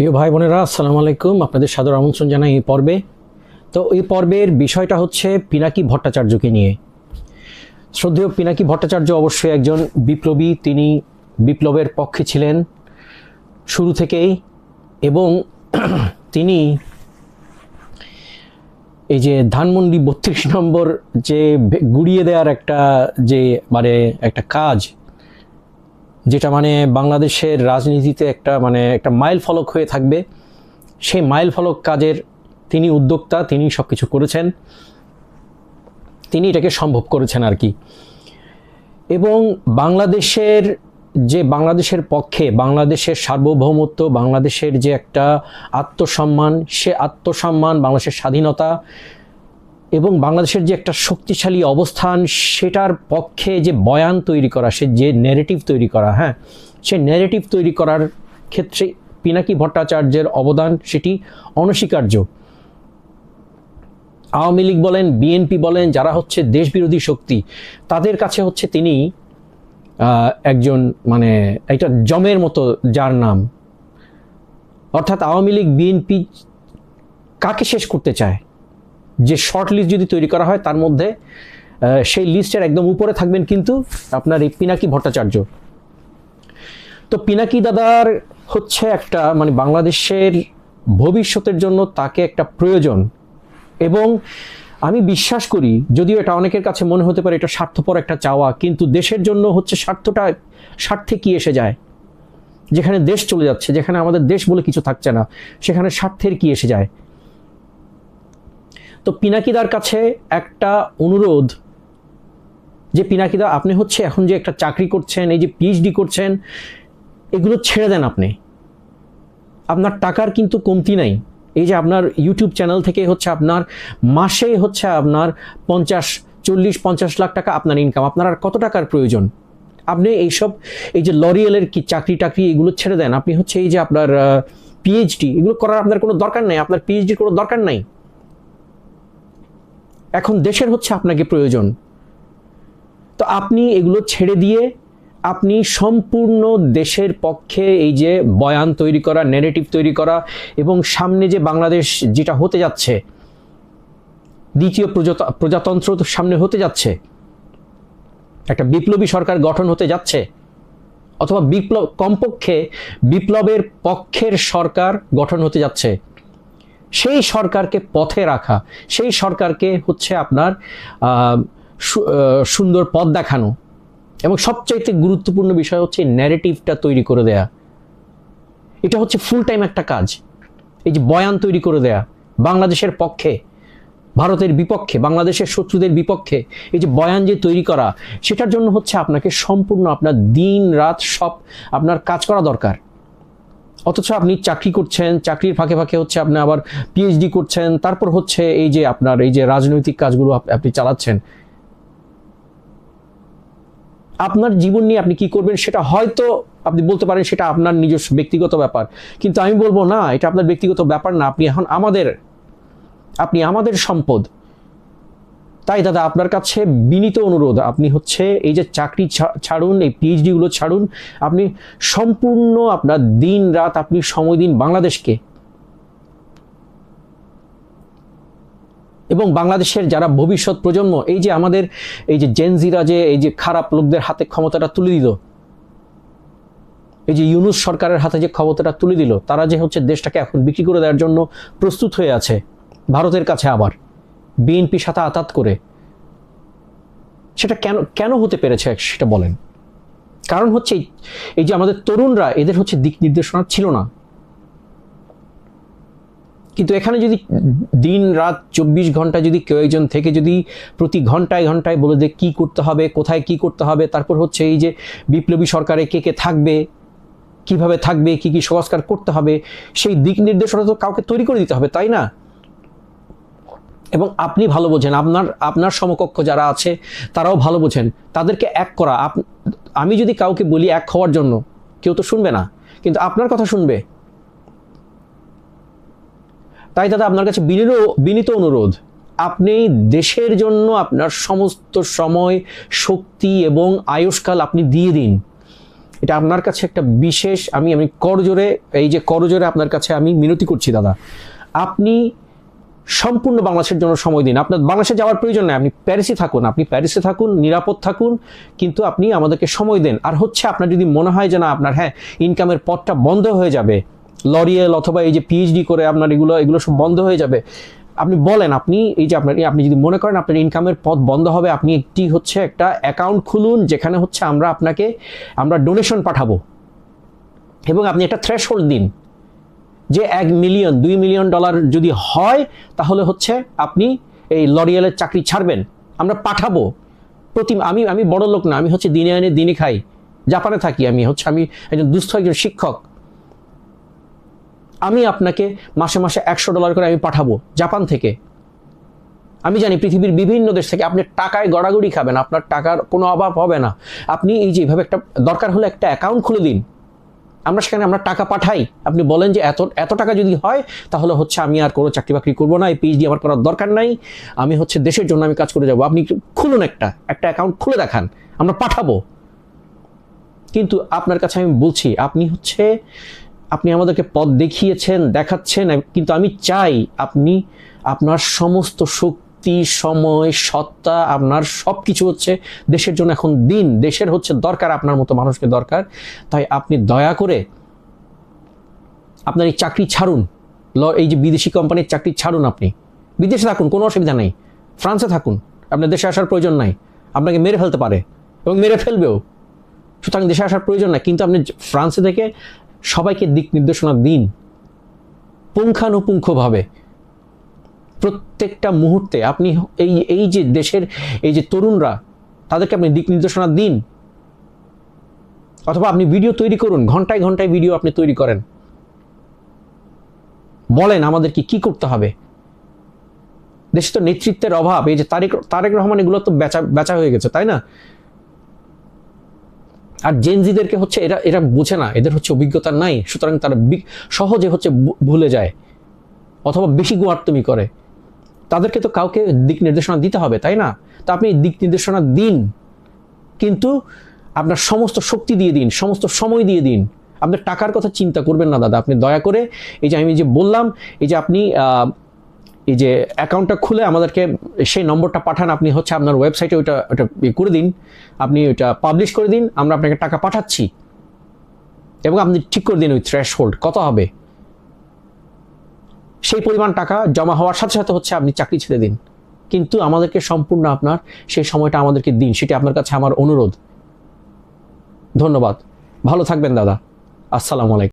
প্রিয় ভাই বোনেরা, আসসালামু আলাইকুম। আপনাদের সাদর আমন্ত্রণ জানাই এই পর্বে। তো এই পর্বের বিষয়টা হচ্ছে পিনাকি ভট্টাচার্যকে নিয়ে। শ্রদ্ধেয় পিনাকি ভট্টাচার্য অবশ্যই একজন বিপ্লবী। তিনি বিপ্লবের পক্ষে ছিলেন শুরু থেকেই এবং তিনি এই যে ধানমন্ডি বত্রিশ নম্বর যে গুড়িয়ে দেওয়ার একটা যে মানে একটা কাজ যেটা মানে বাংলাদেশের রাজনীতিতে একটা মানে একটা মাইল ফলক হয়ে থাকবে। সেই মাইল ফলক কাজের তিনি উদ্যোক্তা, তিনি সব কিছু করেছেন। তিনি এটাকে সম্ভব করেছেন আর কি। এবং বাংলাদেশের যে বাংলাদেশের পক্ষে, বাংলাদেশের সার্বভৌমত্ব, বাংলাদেশের যে একটা আত্মসম্মান, সে আত্মসম্মান, বাংলাদেশের স্বাধীনতা এবং বাংলাদেশের যে একটা শক্তিশালী অবস্থান, সেটার পক্ষে যে বয়ান তৈরি করা, সে যে ন্যারেটিভ তৈরি করা হ্যাঁ সে ন্যারেটিভ তৈরি করার ক্ষেত্রে পিনাকি ভট্টাচার্যের অবদান সেটি অনস্বীকার্য। আওয়ামী লীগ বলেন, বিএনপি বলেন, যারা হচ্ছে দেশবিরোধী শক্তি, তাদের কাছে হচ্ছে তিনি একজন মানে একটা জমের মতো যার নাম। অর্থাৎ আওয়ামী লীগ, বিএনপি কাকে শেষ করতে চায়? যে শর্ট লিস্ট যদি তৈরি করা হয়, তার মধ্যে সেই লিস্টের একদম উপরে থাকবেন কিন্তু আপনার এই পিনাকি ভট্টাচার্য। তো পিনাকি দাদার হচ্ছে একটা মানে বাংলাদেশের ভবিষ্যতের জন্য তাকে একটা প্রয়োজন। এবং আমি বিশ্বাস করি, যদিও এটা অনেকের কাছে মনে হতে পারে এটা স্বার্থপর একটা চাওয়া, কিন্তু দেশের জন্য হচ্ছে স্বার্থটা, স্বার্থে কি এসে যায়? যেখানে দেশ চলে যাচ্ছে, যেখানে আমাদের দেশ বলে কিছু থাকছে না, সেখানে স্বার্থের কি এসে যায়? তো পিনাকিদার কাছে একটা অনুরোধ যে, পিনাকিদা, আপনি হচ্ছে এখন যে একটা চাকরি করছেন, এই যে পিএইচডি করছেন, এগুলো ছেড়ে দেন আপনি। আপনার টাকার কিন্তু কমতি নাই। এই যে আপনার ইউটিউব চ্যানেল থেকে হচ্ছে আপনার মাসে হচ্ছে আপনার পঞ্চাশ, চল্লিশ, পঞ্চাশ লাখ টাকা আপনার ইনকাম আপনার আর কত টাকার প্রয়োজন? আপনি এইসব, এই যে লরিয়েলের কি চাকরি টাকরি, এগুলো ছেড়ে দেন। আপনি হচ্ছে এই যে আপনার পিএইচডি এগুলো করার আপনার কোনো দরকার নেই। আপনার পিএইচডির কোনো দরকার নাই। এখন দেশের হচ্ছে আপনাকে প্রয়োজন। তো আপনি এগুলো ছেড়ে দিয়ে আপনি সম্পূর্ণ দেশের পক্ষে এই যে বয়ান তৈরি করা নেগেটিভ তৈরি করা এবং সামনে যে বাংলাদেশ যেটা হতে যাচ্ছে, দ্বিতীয় প্রজাত- প্রজাতন্ত্র তো সামনে হতে যাচ্ছে। একটা বিপ্লবী সরকার গঠন হতে যাচ্ছে। অথবা বিপ্লব, কমপক্ষে বিপ্লবের পক্ষের সরকার গঠন হতে যাচ্ছে। সেই সরকারকে পথে রাখা, সেই সরকারকে হচ্ছে আপনার সুন্দর পথ দেখানো। এবং সবচাইতে গুরুত্বপূর্ণ বিষয় হচ্ছে ন্যারেটিভটা তৈরি করে দেয়া। এটা হচ্ছে ফুল টাইম একটা কাজ। এই যে বয়ান তৈরি করে দেয়া, বাংলাদেশের পক্ষে, ভারতের বিপক্ষে, বাংলাদেশের শত্রুদের বিপক্ষে, এই যে বয়ান যে তৈরি করা, সেটার জন্য হচ্ছে আপনাকে সম্পূর্ণ আপনার দিন রাত সব আপনার কাজ করা দরকার। অথচ আপনি চাকরি করছেন, চাকরির ফাঁকে ফাঁকে হচ্ছে আপনি আবার পিএইচডি করছেন, তারপর হচ্ছে এই যে আপনার, এই যে রাজনৈতিক কাজগুলো আপনি চালাচ্ছেন। আপনার জীবন নিয়ে আপনি কি করবেন সেটা হয়তো আপনি বলতে পারেন সেটা আপনার নিজস্ব ব্যক্তিগত ব্যাপার। কিন্তু আমি বলব না, এটা আপনার ব্যক্তিগত ব্যাপার না, আপনি এখন আমাদের, আপনি আমাদের সম্পদ। তাই দাদা, আপনার কাছে বিনীত অনুরোধ, আপনি হচ্ছে এই যে চাকরি ছাড়ুন, এই পিএইচডিগুলো ছাড়ুন, আপনি সম্পূর্ণ আপনার দিন রাত আপনি সময় দিন বাংলাদেশকে। এবং বাংলাদেশের যারা ভবিষ্যৎ প্রজন্ম, এই যে আমাদের, এই যে জেনজিরা যে, এই যে খারাপ লোকদের হাতে ক্ষমতাটা তুলে দিল, এই যে ইউনুস সরকারের হাতে যে ক্ষমতাটা তুলে দিল, তারা যে হচ্ছে দেশটাকে এখন বিক্রি করে দেওয়ার জন্য প্রস্তুত হয়ে আছে, ভারতের কাছে আবার। বিএনপির সাথে আতাত করে, সেটা কেন কেন হতে পেরেছে সেটা বলেন। কারণ হচ্ছে এই- এই যে আমাদের তরুণরা, এদের হচ্ছে দিক নির্দেশনা ছিল না। কিন্তু এখানে যদি দিন, রাত, চব্বিশ ঘণ্টা যদি কেউ একজন থেকে যদি প্রতি ঘন্টায় ঘন্টায় বলে দেয় কী করতে হবে, কোথায় কি করতে হবে, তারপর হচ্ছে এই যে বিপ্লবী সরকারে কে কে থাকবে, কীভাবে থাকবে, কি কি সংস্কার করতে হবে, সেই দিক নির্দেশনা তো কাউকে তৈরি করে দিতে হবে, তাই না? এবং আপনি ভালো বোঝেন। আপনার আপনার সমকক্ষ যারা আছে, তারাও ভালো বোঝেন। তাদেরকে এক করা। আমি যদি কাউকে বলি এক হওয়ার জন্য, কেউ তো শুনবে না। কিন্তু আপনার কথা শুনবে। তাই দাদা আপনার কাছে বিনীত বিনীত অনুরোধ। আপনি দেশের জন্য আপনার সমস্ত সময়, শক্তি এবং আয়ুষ্কাল আপনি দিয়ে দিন। এটা আপনার কাছে একটা বিশেষ, আমি আমি করজোরে এই যে করজোরে আপনার কাছে আমি মিনতি করছি, দাদা। আপনি সম্পূর্ণ বাংলাদেশের জন্য সময় দিন। আপনার বাংলাদেশে যাওয়ার প্রয়োজন নেই। আপনি প্যারিসে থাকুন, আপনি প্যারিসে থাকুন, নিরাপদ থাকুন, কিন্তু আপনি আমাদেরকে সময় দেন। আর হচ্ছে আপনার যদি মনে হয় যে না, আপনার হ্যাঁ ইনকামের পথটা বন্ধ হয়ে যাবে, লরিয়েল অথবা এই যে পিএইচডি করে আপনার এগুলো এগুলো সব বন্ধ হয়ে যাবে, আপনি বলেন, আপনি এই যে আপনার আপনি যদি মনে করেন আপনার ইনকামের পথ বন্ধ হবে, আপনি একটি হচ্ছে একটা অ্যাকাউন্ট খুলুন, যেখানে হচ্ছে আমরা আপনাকে, আমরা ডোনেশন পাঠাবো। এবং আপনি একটা থ্রেশ দিন। যে এক মিলিয়ন দুই মিলিয়ন ডলার যদি হয়, তাহলে হচ্ছে আপনি এই লরিয়ালের চাকরি ছাড়বেন। আমরা পাঠাবো। প্রতি, আমি আমি বড় লোক না, আমি হচ্ছে দিনে আনে দিনে খাই। জাপানে থাকি আমি, হচ্ছে আমি একজন দুস্থ একজন শিক্ষক। আমি আপনাকে মাসে মাসে একশো ডলার করে আমি পাঠাবো জাপান থেকে। আমি জানি পৃথিবীর বিভিন্ন দেশ থেকে আপনি টাকায় গড়াগড়ি খাবেন, আপনার টাকার কোনো অভাব হবে না। আপনি এই যে এইভাবে একটা দরকার হলে একটা অ্যাকাউন্ট খুলে দিন। আমরা সেখানে আমরা টাকা পাঠাই। আপনি বলেন যে এত এত টাকা যদি হয়, তাহলে হচ্ছে আমি আর কোনো চাকরি বাকরি করব না, এই পিএইচডি আমার করার দরকার নাই। আমি হচ্ছে দেশের জন্য আমি কাজ করে যাব। আপনি খুলুন একটা একটা অ্যাকাউন্ট খুলে দেখান। আমরা পাঠাবো। কিন্তু আপনার কাছে আমি বলছি, আপনি হচ্ছে আপনি আমাদেরকে পথ দেখিয়েছেন, দেখাচ্ছেন, কিন্তু আমি চাই আপনি আপনার সমস্ত শক্তি সময়, সত্তা, আপনার সব কিছু হচ্ছে দেশের জন্য এখন দিন। দেশের হচ্ছে দরকার, আপনার মতো মানুষকে দরকার। তাই আপনি দয়া করে আপনার এই চাকরি ছাড়ুন। ল, এই যে বিদেশি কোম্পানির চাকরি ছাড়ুন আপনি। বিদেশে থাকুন, কোনো অসুবিধা নেই। ফ্রান্সে থাকুন, আপনার দেশে আসার প্রয়োজন নাই। আপনাকে মেরে ফেলতে পারে এবং মেরে ফেলবেও। সুতরাং দেশে আসার প্রয়োজন নাই, কিন্তু আপনি ফ্রান্সে থেকে সবাইকে দিক নির্দেশনা দিন। পুঙ্খানুপুঙ্খভাবে। প্রত্যেকটা মুহূর্তে আপনি এই এই যে দেশের, এই যে তরুণরা, তাদেরকে আপনি দিক নির্দেশনা দিন। অথবা আপনি ভিডিও তৈরি করুন, ঘন্টায় ঘন্টায় ভিডিও আপনি তৈরি করেন। বলেন আমাদেরকে কি করতে হবে। দেশে তো নেতৃত্বের অভাব, এই যে তারেক তারেক রহমান এগুলো তো বেচা বেচা হয়ে গেছে, তাই না? আর জেনজিদেরকে হচ্ছে এরা এরা বোঝে না, এদের হচ্ছে অভিজ্ঞতা নাই, সুতরাং তারা সহজে হচ্ছে ভুলে যায়। অথবা বেশি গোয়ার্তমি করে। তাদেরকে তো কাউকে দিক নির্দেশনা দিতে হবে, তাই না? তা আপনি দিক নির্দেশনা দিন, কিন্তু আপনার সমস্ত শক্তি দিয়ে দিন, সমস্ত সময় দিয়ে দিন। আপনার টাকার কথা চিন্তা করবেন না, দাদা। আপনি দয়া করে এই যে আমি যে বললাম, এই যে আপনি এই যে অ্যাকাউন্টটা খুলে আমাদেরকে সেই নম্বরটা পাঠান, আপনি হচ্ছে আপনার ওয়েবসাইটে ওইটা ওটা করে দিন। আপনি ওইটা পাবলিশ করে দিন, আমরা আপনাকে টাকা পাঠাচ্ছি। এবং আপনি ঠিক করে দিন ওই থ্রেশ হোল্ড কত হবে? সেই পরিমাণ টাকা জমা হওয়ার সাথে সাথে হচ্ছে আপনি চাকরি ছেড়ে দিন। কিন্তু আমাদেরকে সম্পূর্ণ আপনার সেই সময়টা আমাদেরকে দিন। সেটি আপনার কাছে আমার অনুরোধ। ধন্যবাদ। ভালো থাকবেন, দাদা। আসসালামু আলাইকুম।